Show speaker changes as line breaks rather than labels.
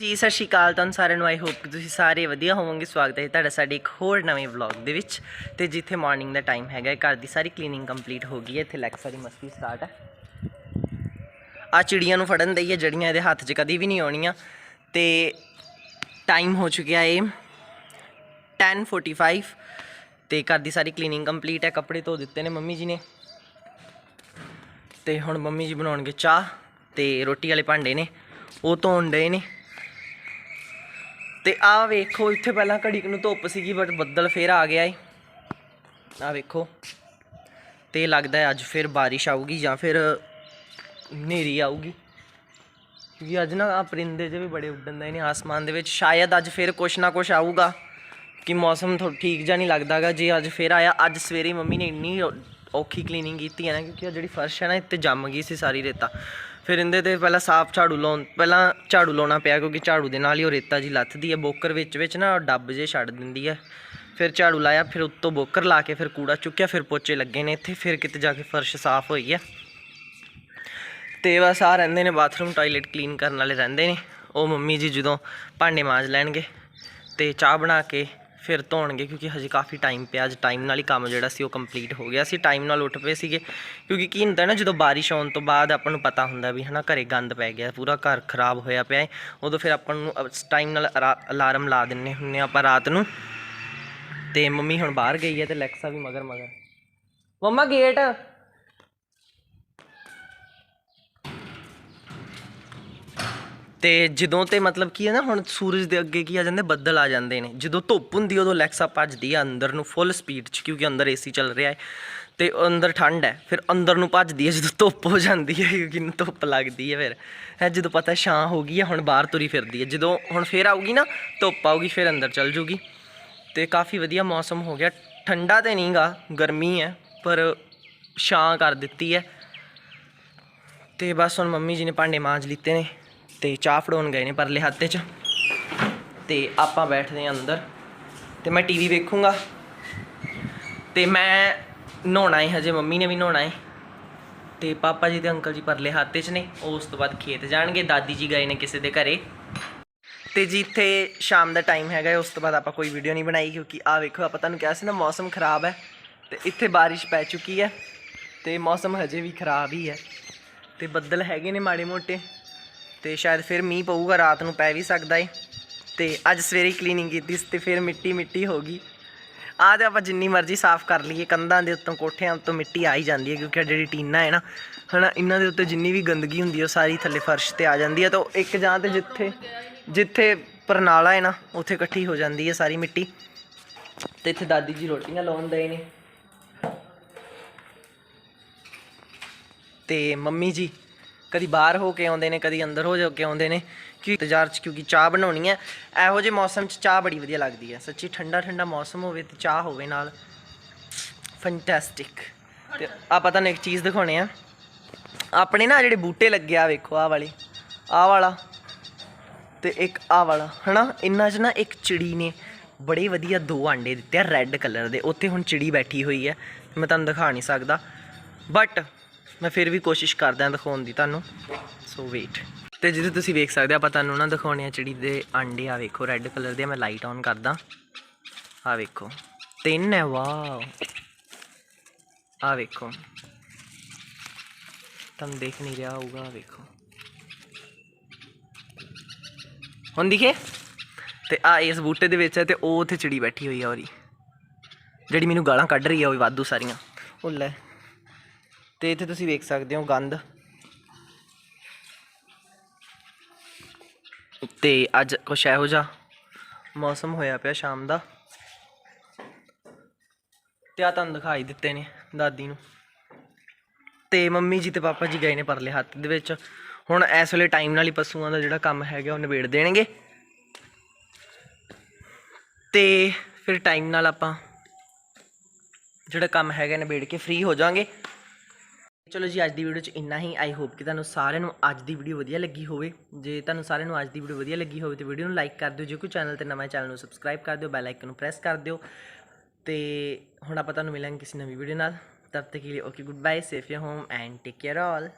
ਜੀ, ਸਤਿ ਸ਼੍ਰੀ ਅਕਾਲ ਤੁਹਾਨੂੰ ਸਾਰਿਆਂ ਨੂੰ। ਆਈ ਹੋਪ ਕਿ ਤੁਸੀਂ ਸਾਰੇ ਵਧੀਆ ਹੋਵੋਗੇ। ਸਵਾਗਤ ਹੈ ਤੁਹਾਡਾ ਸਾਡੇ ਇੱਕ ਹੋਰ ਨਵੇਂ ਵਲੌਗ ਦੇ ਵਿੱਚ। ਤੇ ਜਿੱਥੇ ਮਾਰਨਿੰਗ ਦਾ ਟਾਈਮ ਹੈਗਾ ਘਰ ਦੀ ਸਾਰੀ ਕਲੀਨਿੰਗ ਕੰਪਲੀਟ ਹੋ ਗਈ ਹੈ। ਇੱਥੇ ਲੈਕਸਾ ਦੀ ਮਸਤੀ ਸਟਾਰਟ ਹੈ। ਆ ਚਿੜੀਆਂ ਨੂੰ ਫੜਨ ਦਈ ਹੈ ਜੜੀਆਂ ਇਹਦੇ ਹੱਥ 'ਚ ਕਦੀ ਵੀ ਨਹੀਂ ਆਉਣੀਆਂ। ਤੇ ਟਾਈਮ ਹੋ ਚੁੱਕਿਆ ਏ 10:45 ਤੇ ਘਰ ਦੀ ਸਾਰੀ ਕਲੀਨਿੰਗ ਕੰਪਲੀਟ ਹੈ। ਕੱਪੜੇ ਧੋ ਦਿੱਤੇ ਨੇ ਮੰਮੀ ਜੀ ਨੇ। ਤੇ ਹੁਣ ਮੰਮੀ ਜੀ ਬਣਾਉਣਗੇ ਚਾਹ। ਤੇ ਰੋਟੀ ਵਾਲੇ ਭਾਂਡੇ ਨੇ। ਉਹ ਧੋਣ ਡਏ ਨੇ। ਤੇ ਆਹ ਵੇਖੋ, ਇੱਥੇ ਪਹਿਲਾਂ ਘੜੀ ਕੁ ਨੂੰ ਧੁੱਪ ਸੀਗੀ ਬਟ ਬੱਦਲ ਫੇਰ ਆ ਗਿਆ ਏ। ਆਹ ਵੇਖੋ, ਤੇ ਲੱਗਦਾ ਹੈ ਅੱਜ ਫਿਰ ਬਾਰਿਸ਼ ਆਊਗੀ ਜਾਂ ਫਿਰ ਹਨੇਰੀ ਆਊਗੀ। ਕਿਉਂਕਿ ਅੱਜ ਨਾ ਆ ਪਰਿੰਦੇ ਜੇ ਵੀ ਬੜੇ ਉੱਡਣ ਦੇ ਨੇ ਆਸਮਾਨ ਦੇ ਵਿੱਚ। ਸ਼ਾਇਦ ਅੱਜ ਫਿਰ ਕੁਛ ਨਾ ਕੁਛ ਆਊਗਾ, ਕਿ ਮੌਸਮ ਥੋੜਾ ਠੀਕ ਜਿਹਾ ਨਹੀਂ ਲੱਗਦਾਗਾ। ਜੇ ਅੱਜ ਫਿਰ ਆਇਆ, ਅੱਜ ਸਵੇਰੇ ਮੰਮੀ ਨੇ ਇੰਨੀ ਔਖੀ ਕਲੀਨਿੰਗ ਕੀਤੀ ਹੈ ਨਾ, ਕਿਉਂਕਿ ਜਿਹੜੀ ਫਰਸ਼ ਹੈ ਨਾ, ਇੱਥੇ ਜੰਮ ਗਈ ਸੀ ਸਾਰੀ ਰੇਤਾ। ਫਿਰ ਇਹਦੇ ਤੇ ਪਹਿਲਾਂ ਸਾਫ਼ ਝਾੜੂ ਲਾਉਣ, ਪਹਿਲਾਂ ਝਾੜੂ ਲਾਉਣਾ ਪਿਆ ਕਿਉਂਕਿ ਝਾੜੂ ਦੇ ਨਾਲ ਹੀ ਉਹ ਰੇਤਾ ਜੀ ਲੱਥਦੀ ਹੈ, ਬੋਕਰ ਵਿੱਚ ਵਿੱਚ ਨਾ ਡੱਬ ਜੇ ਛੱਡ ਦਿੰਦੀ ਹੈ। ਫਿਰ ਝਾੜੂ ਲਾਇਆ, ਫਿਰ ਉੱਤੋਂ ਬੋਕਰ ਲਾ ਕੇ ਫਿਰ ਕੂੜਾ ਚੁੱਕਿਆ, ਫਿਰ ਪੋਚੇ ਲੱਗੇ ਨੇ ਇੱਥੇ, ਫਿਰ ਕਿਤੇ ਜਾ ਕੇ ਫਰਸ਼ ਸਾਫ਼ ਹੋਈ ਹੈ। ਤੇ ਬਸ ਆ ਰਹਿੰਦੇ ਨੇ ਬਾਥਰੂਮ, ਟਾਇਲਟ ਕਲੀਨ ਕਰਨ ਵਾਲੇ ਰਹਿੰਦੇ ਨੇ। ਉਹ ਮੰਮੀ ਜੀ ਜਦੋਂ ਭਾਂਡੇ ਮਾਂਜ ਲੈਣਗੇ ਤੇ ਚਾਹ ਬਣਾ ਕੇ ਫਿਰ ਧੋਣਗੇ ਕਿਉਂਕਿ ਹਜੇ ਕਾਫੀ ਟਾਈਮ ਪਿਆ, ਅੱਜ ਟਾਈਮ ਨਾਲ ਹੀ ਕੰਮ ਜਿਹੜਾ ਸੀ ਉਹ ਕੰਪਲੀਟ ਹੋ ਗਿਆ। ਸੀ ਟਾਈਮ ਨਾਲ ਉੱਠ ਪਏ ਸੀਗੇ, ਕਿਉਂਕਿ ਕੀ ਹੁੰਦਾ ਨਾ, ਜਦੋਂ ਬਾਰਿਸ਼ ਆਉਣ ਤੋਂ ਬਾਅਦ ਆਪਾਂ ਨੂੰ ਪਤਾ ਹੁੰਦਾ ਵੀ ਹਨਾ, ਘਰੇ ਗੰਦ ਪੈ ਗਿਆ, ਪੂਰਾ ਘਰ ਖਰਾਬ ਹੋਇਆ ਪਿਆ ਹੈ, ਉਦੋਂ ਫਿਰ ਆਪਾਂ ਨੂੰ ਟਾਈਮ ਨਾਲ ਅਲਾਰਮ ਲਾ ਦਿੰਨੇ ਹੁੰਨੇ ਆਪਾਂ ਰਾਤ ਨੂੰ। ਤੇ ਮੰਮੀ ਹੁਣ ਬਾਹਰ ਗਈ ਹੈ ਤੇ ਲੈਕਸਾ ਵੀ ਮਗਰ ਮਗਰ ਮੰਮਾ ਗੇਟ ਤੇ ਜਦੋਂ ਤੇ ਮਤਲਬ ਕੀ ਹੈ ਨਾ, ਹੁਣ ਸੂਰਜ ਦੇ ਅੱਗੇ ਕੀ ਆ ਜਾਂਦੇ, ਬੱਦਲ ਆ ਜਾਂਦੇ ਨੇ। ਜਦੋਂ ਧੁੱਪ ਹੁੰਦੀ ਉਦੋਂ ਲੈਕਸਾ ਭੱਜਦੀ ਆ ਅੰਦਰ ਨੂੰ ਫੁੱਲ ਸਪੀਡ 'ਚ, ਕਿਉਂਕਿ ਅੰਦਰ ਏਸੀ ਚੱਲ ਰਿਹਾ ਹੈ। ਤੇ ਅੰਦਰ ਠੰਡ ਹੈ, ਫਿਰ ਅੰਦਰ ਨੂੰ ਭੱਜਦੀ ਹੈ ਜਦੋਂ ਧੁੱਪ ਹੋ ਜਾਂਦੀ ਹੈ, ਕਿਉਂਕਿ ਧੁੱਪ ਲੱਗਦੀ ਹੈ ਫਿਰ। ਹੈ, ਜਦੋਂ ਪਤਾ ਛਾਂ ਹੋ ਗਈ ਹੈ, ਹੁਣ ਬਾਹਰ ਤੁਰੀ ਫਿਰਦੀ ਹੈ। ਜਦੋਂ ਹੁਣ ਫੇਰ ਆਊਗੀ ਨਾ, ਧੁੱਪ ਆਊਗੀ, ਫਿਰ ਅੰਦਰ ਚੱਲ ਜੂਗੀ। ਤੇ ਕਾਫੀ ਵਧੀਆ ਮੌਸਮ ਹੋ ਗਿਆ। ਠੰਡਾ ਤੇ ਨਹੀਂਗਾ, ਗਰਮੀ ਹੈ, ਪਰ ਛਾਂ ਕਰ ਦਿੱਤੀ ਹੈ। ਤੇ ਬਸ ਹੁਣ ਮੰਮੀ ਜੀ ਨੇ ਭਾਂਡੇ ਮਾਂਜ ਲਿੱਤੇ ਨੇ। ਤੇ ਚਾਹ ਫੜਾਉਣ ਗਏ ਨੇ ਪਰਲੇ ਹੱਥੇ 'ਚ। ਤੇ ਆਪਾਂ ਬੈਠਦੇ ਹਾਂ ਅੰਦਰ। ਤੇ ਮੈਂ ਟੀਵੀ ਵੇਖੂੰਗਾ। ਤੇ ਮੈਂ ਨਹਾਉਣਾ ਹੈ ਹਜੇ, ਮੰਮੀ ਨੇ ਵੀ ਨਹਾਉਣਾ ਹੈ ਤੇ ਪਾਪਾ ਜੀ ਤੇ ਅੰਕਲ ਜੀ ਪਰਲੇ ਹੱਥੇ 'ਚ ਨੇ। ਉਹ ਉਸ ਤੋਂ ਬਾਅਦ ਖੇਤ ਜਾਣਗੇ। ਦਾਦੀ ਜੀ ਗਏ ਨੇ ਕਿਸੇ ਦੇ ਘਰੇ। ਤੇ ਜੀ ਇੱਥੇ ਸ਼ਾਮ ਦਾ ਟਾਈਮ ਹੈਗਾ ਉਸ ਤੋਂ ਬਾਅਦ ਆਪਾਂ ਕੋਈ ਵੀਡੀਓ ਨਹੀਂ ਬਣਾਈ ਕਿਉਂਕਿ ਆ ਵੇਖੋ, ਆਪਾਂ ਤੁਹਾਨੂੰ ਕਿਹਾ ਸੀ ਨਾ ਮੌਸਮ ਖਰਾਬ ਹੈ। ਤੇ ਇੱਥੇ ਬਾਰਿਸ਼ ਪੈ ਚੁੱਕੀ ਹੈ। ਤੇ ਮੌਸਮ ਹਜੇ ਵੀ ਖਰਾਬ ਹੀ ਹੈ। ਤੇ ਬੱਦਲ ਹੈਗੇ ਨੇ ਮਾੜੇ ਮੋਟੇ। ਤੇ ਸ਼ਾਇਦ ਫਿਰ ਮੀਂਹ ਪਊਗਾ, ਰਾਤ ਨੂੰ ਪੈ ਵੀ ਸਕਦਾ ਏ। ਤੇ ਅੱਜ ਸਵੇਰੇ ਕਲੀਨਿੰਗ ਕੀਤੀ ਸੀ ਤੇ ਫਿਰ ਮਿੱਟੀ ਮਿੱਟੀ ਹੋ ਗਈ। ਆਹ ਤੇ ਆਪਾਂ ਜਿੰਨੀ ਮਰਜ਼ੀ ਸਾਫ਼ ਕਰ ਲਈਏ, ਕੰਧਾਂ ਦੇ ਉੱਤੋਂ ਕੋਠਿਆਂ ਉੱਤੋਂ ਮਿੱਟੀ ਆ ਹੀ ਜਾਂਦੀ ਹੈ ਕਿਉਂਕਿ ਜਿਹੜੀ ਟੀਨਾ ਹੈ ਨਾ, ਹਨਾ, ਇਹਨਾਂ ਦੇ ਉੱਤੇ ਜਿੰਨੀ ਵੀ ਗੰਦਗੀ ਹੁੰਦੀ ਹੈ ਉਹ ਸਾਰੀ ਥੱਲੇ ਫਰਸ਼ ਤੇ ਆ ਜਾਂਦੀ ਹੈ ਤਾਂ ਉਹ ਇੱਕ ਜਾਂ ਤੇ ਜਿੱਥੇ ਜਿੱਥੇ ਪਰਨਾਲਾ ਹੈ ਨਾ, ਉੱਥੇ ਇਕੱਠੀ ਹੋ ਜਾਂਦੀ ਹੈ ਸਾਰੀ ਮਿੱਟੀ। ਤੇ ਇੱਥੇ ਦਾਦੀ ਜੀ ਰੋਟੀਆਂ ਲਾਉਣ ਦੇ ਨੇ। ਤੇ ਮੰਮੀ ਜੀ ਕਦੀ ਬਾਹਰ ਹੋ ਕੇ ਆਉਂਦੇ ਨੇ, ਕਦੀ ਅੰਦਰ ਹੋ ਜਾ ਕੇ ਆਉਂਦੇ ਨੇ ਕਿ ਇੰਤਜ਼ਾਰ ਚ ਕਿਉਂਕਿ ਚਾਹ ਬਣਾਉਣੀ ਹੈ ਇਹੋ ਜਿਹੇ ਮੌਸਮ ਚ ਚਾਹ ਬੜੀ ਵਧੀਆ ਲੱਗਦੀ ਹੈ ਸੱਚੀ ਠੰਡਾ ਠੰਡਾ ਮੌਸਮ ਹੋਵੇ ਤੇ ਚਾਹ ਹੋਵੇ ਨਾਲ। ਫੈਂਟੈਸਟਿਕ ਤੇ ਆਪਾਂ ਤੁਹਾਨੂੰ ਇੱਕ ਚੀਜ਼ ਦਿਖਾਉਣੇ ਆ। ਆਪਣੇ ਨਾ ਜਿਹੜੇ ਬੂਟੇ ਲੱਗੇ ਆ, ਵੇਖੋ ਆਹ ਵਾਲੇ, ਆਹ ਵਾਲਾ ਤੇ ਇੱਕ ਆਹ ਵਾਲਾ, ਹਨਾ? ਇਹਨਾਂ 'ਚ ਨਾ ਇੱਕ ਚਿੜੀ ਨੇ ਬੜੇ ਵਧੀਆ ਦੋ ਆਂਡੇ ਦਿੱਤੇ ਆ ਰੈੱਡ ਕਲਰ ਦੇ। ਉੱਥੇ ਹੁਣ ਚਿੜੀ ਬੈਠੀ ਹੋਈ ਹੈ ਮੈਂ ਤੁਹਾਨੂੰ ਦਿਖਾ ਨਹੀਂ ਸਕਦਾ। ਬਟ ਮੈਂ ਫਿਰ ਵੀ ਕੋਸ਼ਿਸ਼ ਕਰਦਾ ਦਿਖਾਉਣ ਦੀ ਤੁਹਾਨੂੰ। ਸੋ ਵੇਟ ਤੇ ਜਿੱਥੇ ਤੁਸੀਂ ਵੇਖ ਸਕਦੇ ਆਪਾਂ ਤੁਹਾਨੂੰ ਨਾ ਦਿਖਾਉਣੇ ਆ ਚਿੜੀ ਦੇ ਆਂਡੇ ਆ, ਵੇਖੋ ਰੈੱਡ ਕਲਰ ਦੇ ਮੈਂ ਲਾਈਟ ਔਨ ਕਰਦਾ। ਆ ਵੇਖੋ। ਤਿੰਨ ਹੈ ਵਾਓ ਆ ਵੇਖੋ। ਤੁਹਾਨੂੰ ਦੇਖ ਨਹੀਂ ਰਿਹਾ ਹੋਊਗਾ, ਆਹ ਵੇਖੋ। ਹੁਣ ਦਿਖੇ? ਤੇ ਆ ਇਸ ਬੂਟੇ ਦੇ ਵਿੱਚ ਹੈ ਤੇ ਉਹ ਉੱਥੇ ਚਿੜੀ ਬੈਠੀ ਹੋਈ ਆ ਉਹਦੀ। ਜਿਹੜੀ ਮੈਨੂੰ ਗਾਲਾਂ ਕੱਢ ਰਹੀ ਆ, ਉਹ ਵੀ ਵਾਧੂ ਸਾਰੀਆਂ। ਉਹ ਲੈ। ਤੇ ਇੱਥੇ ਤੁਸੀਂ ਵੇਖ ਸਕਦੇ ਹੋ ਗੰਦ। ਤੇ ਅੱਜ ਕੁਛ ਇਹੋ ਜਿਹਾ ਮੌਸਮ ਹੋਇਆ ਪਿਆ ਸ਼ਾਮ ਦਾ। ਤੇ ਆ ਤੁਹਾਨੂੰ ਦਿਖਾਈ ਦਿੱਤੇ ਨੇ ਦਾਦੀ ਨੂੰ। ਤੇ ਮੰਮੀ ਜੀ ਤੇ ਪਾਪਾ ਜੀ ਗਏ ਨੇ ਪਰਲੇ ਹੱਥ ਦੇ ਵਿੱਚ। ਹੁਣ ਇਸ ਵੇਲੇ ਟਾਈਮ ਨਾਲ ਹੀ ਪਸ਼ੂਆਂ ਦਾ ਜਿਹੜਾ ਕੰਮ ਹੈਗਾ ਉਹ ਨਿਬੇੜ ਦੇਣਗੇ। ਤੇ ਫਿਰ ਟਾਈਮ ਨਾਲ ਆਪਾਂ ਜਿਹੜਾ ਕੰਮ ਹੈਗਾ ਨਿਬੇੜ ਕੇ ਫ੍ਰੀ ਹੋ ਜਾਾਂਗੇ ਚਲੋ ਜੀ, ਅੱਜ ਦੀ ਵੀਡੀਓ 'ਚ ਇੰਨਾ ਹੀ। ਆਈ ਹੋਪ ਕਿ ਤੁਹਾਨੂੰ ਸਾਰਿਆਂ ਨੂੰ ਅੱਜ ਦੀ ਵੀਡੀਓ ਵਧੀਆ ਲੱਗੀ ਹੋਵੇ। ਜੇ ਤੁਹਾਨੂੰ ਸਾਰਿਆਂ ਨੂੰ ਅੱਜ ਦੀ ਵੀਡੀਓ ਵਧੀਆ ਲੱਗੀ ਹੋਵੇ, ਤੇ ਵੀਡੀਓ ਨੂੰ ਲਾਈਕ ਕਰ ਦਿਓ। ਜੇ ਕੋਈ ਚੈਨਲ ਤੇ ਨਵਾਂ ਚੈਨਲ ਨੂੰ ਸਬਸਕ੍ਰਾਈਬ ਕਰ ਦਿਓ। ਬੈਲ ਆਈਕਨ ਨੂੰ ਪ੍ਰੈਸ ਕਰ ਦਿਓ। ਤੇ ਹੁਣ ਆਪਾਂ ਤੁਹਾਨੂੰ ਮਿਲਾਂਗੇ ਕਿਸੇ ਨਵੀਂ ਵੀਡੀਓ ਨਾਲ। ਤਬ ਤੱਕ ਲਈ okay good bye safe your home and take care all